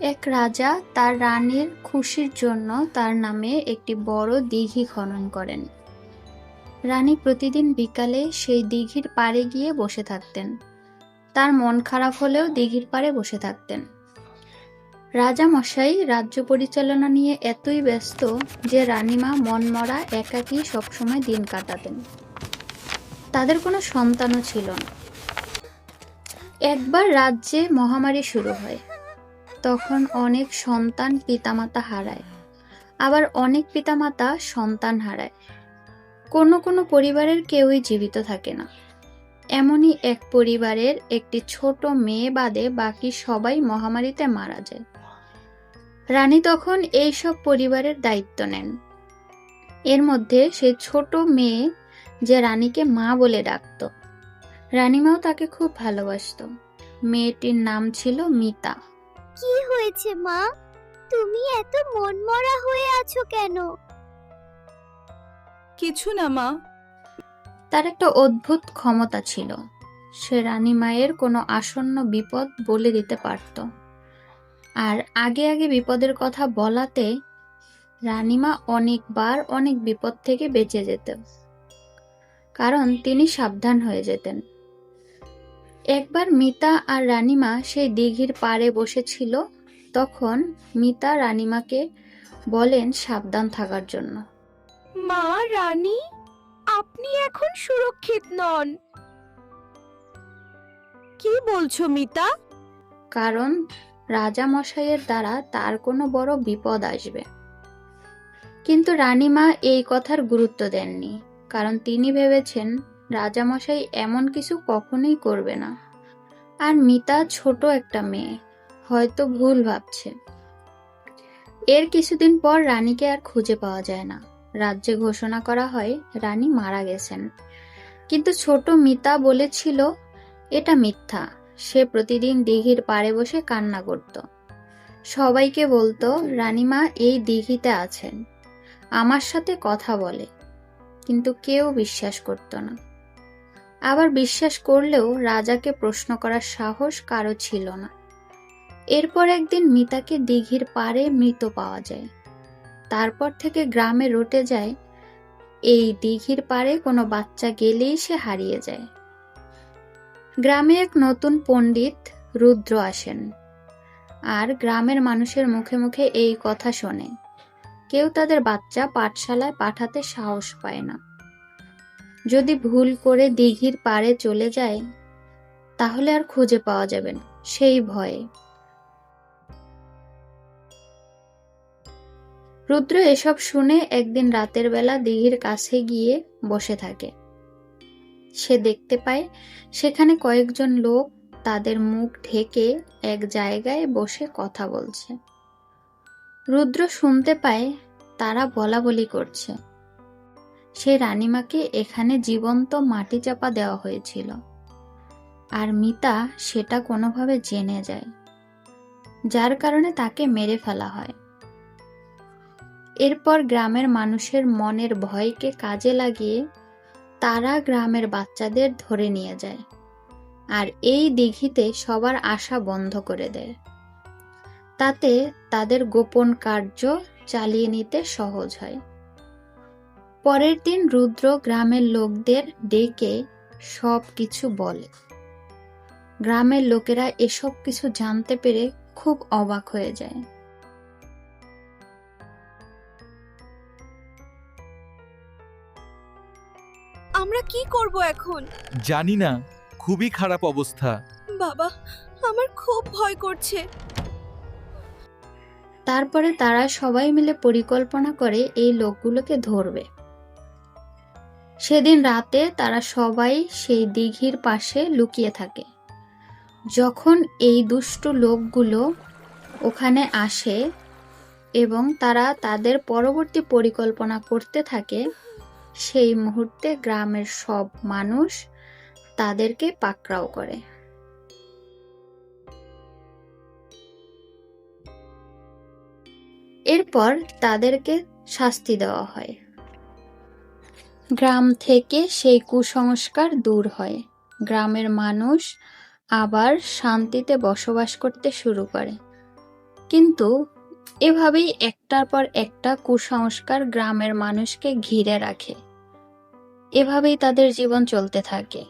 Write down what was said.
এক রাজা তার রানীর খুশির জন্য তার নামে একটি বড় দিঘি খনন করেন। রানী প্রতিদিন বিকালে সেই দিঘির পাড়ে গিয়ে বসে থাকতেন। তার মন খারাপ হলেও দিঘির পাড়ে বসে থাকতেন। রাজা মশাই রাজ্য পরিচালনা নিয়ে এতই ব্যস্ত যে রানীমা মনমরা একাকী সবসময় দিন কাটাতেন। তাদের কোনো সন্তানও ছিল না। একবার রাজ্যে মহামারী শুরু হয়। তখন অনেক সন্তান পিতামাতা হারায়। আবার অনেক পিতামাতা সন্তান হারায়। কোনো কোনো পরিবারের কেউই জীবিত থাকে না। এমনই এক পরিবারের একটি ছোট মেয়ে বাদে বাকি সবাই মহামারীতে মারা যায়। রানী তখন এই সব পরিবারের দায়িত্ব নেন। এর মধ্যে সেই ছোট মেয়ে যে রানীকে মা বলে ডাকত। রানীমাও তাকে খুব ভালোবাসতো। মেয়েটির নাম ছিল মিতা। কি হয়েছে মা? তুমি এত মনমরা হয়ে আছো কেন? কিছু না মা। তার একটা অদ্ভুত ক্ষমতা ছিল। সে রানী মায়ের কোনো আসন্ন বিপদ বলে দিতে পারত। আর আগে আগে বিপদের কথা বলাতে রানীমা অনেকবার অনেক বিপদ থেকে বেঁচে যেত কারণ তিনি সাবধান হয়ে যেতেন। একবার মিতা আর রানিমা সেই দিঘির পাড়ে বসেছিল তখন মিতা রানিমাকে বলেন সাবধান থাকার জন্য। মা রানী আপনি এখন সুরক্ষিত নন। কি বলছো মিতা? কারণ রাজা মশাইয়ের দ্বারা তার কোনো বড় বিপদ আসবে। কিন্তু রানীমা এই কথার গুরুত্ব দেননি কারণ তিনি ভেবেছেন রাজামশাই এমন কিছু কখনোই করবে না। আর মিতা ছোট একটা মেয়ে, হয়তো ভুল ভাবছে। এর কিছুদিন পর রানীকে আর খুঁজে পাওয়া যায় না। রাজ্যে ঘোষণা করা হয়, রানী মারা গেছেন। কিন্তু ছোট মিতা বলেছিল, এটা মিথ্যা। সে প্রতিদিন দিঘির পাড়ে বসে কান্না করত। সবাইকে বলতো, রানীমা, এই দিঘিতে আছেন। আমার সাথে কথা বলে। কিন্তু কেউ বিশ্বাস করত না। আবার বিশ্বাস করলেও রাজাকে প্রশ্ন করার সাহস কারও ছিল না। এরপর একদিন মিতাকে দিঘির পাড়ে মৃত পাওয়া যায়। তারপর থেকে গ্রামে রটে যায়। এই দিঘির পাড়ে কোনো বাচ্চা গেলেই সে হারিয়ে যায়। গ্রামে এক নতুন পণ্ডিত রুদ্র আসেন। আর গ্রামের মানুষের মুখে মুখে এই কথা শোনে। কেউ তাদের বাচ্চা পাঠশালায় পাঠাতে সাহস পায় না। যদি ভুল করে দিঘির পাড়ে চলে যায়, তাহলে আর খুঁজে পাওয়া যাবে না, সেই ভয়ে। রুদ্র এসব শুনে একদিন রাতের বেলা দিঘির কাছে গিয়ে বসে থাকে। সে দেখতে পায়, সেখানে কয়েকজন লোক তাদের মুখ ঢেকে এক জায়গায় বসে কথা বলছে। রুদ্র শুনতে পায়, তারা বলা বলি করছে। সে রানীমাকে এখানে জীবন্ত মাটি চাপা দেওয়া হয়েছিল। আর মিতা সেটা কোনোভাবে জেনে যায়, যার কারণে তাকে মেরে ফেলা হয়। এরপর গ্রামের মানুষের মনের ভয়কে কাজে লাগিয়ে তারা গ্রামের বাচ্চাদের ধরে নিয়ে যায় আর এই দিঘিতে সবার আশা বন্ধ করে দেয়। তাতে তাদের গোপন কার্য চালিয়ে নিতে সহজ হয়। পরের দিন রুদ্র গ্রামের লোকদের ডেকে সব কিছু বলে। গ্রামের লোকেরা এসব কিছু জানতে পেরে খুব অবাক হয়ে যায়। আমরা কি করব এখন? জানি না খুবই খারাপ অবস্থা। বাবা আমার খুব ভয় করছে। তারপরে তারা সবাই মিলে পরিকল্পনা করে এই লোকগুলোকে ধরবে। সেদিন রাতে তারা সবাই সেই দিঘির পাশে লুকিয়ে থাকে। যখন এই দুষ্ট লোকগুলো ওখানে আসে এবং তারা তাদের পরবর্তী পরিকল্পনা করতে থাকে, সেই মুহূর্তে গ্রামের সব মানুষ তাদেরকে পাকড়াও করে। এরপর তাদেরকে শাস্তি দেওয়া হয়। গ্রাম থেকে সেই কুসংস্কার দূর হয়। গ্রামের মানুষ আবার শান্তিতে বসবাস করতে শুরু করে। কিন্তু এভাবেই একটার পর একটা কুসংস্কার গ্রামের মানুষকে ঘিরে রাখে। এভাবেই তাদের জীবন চলতে থাকে।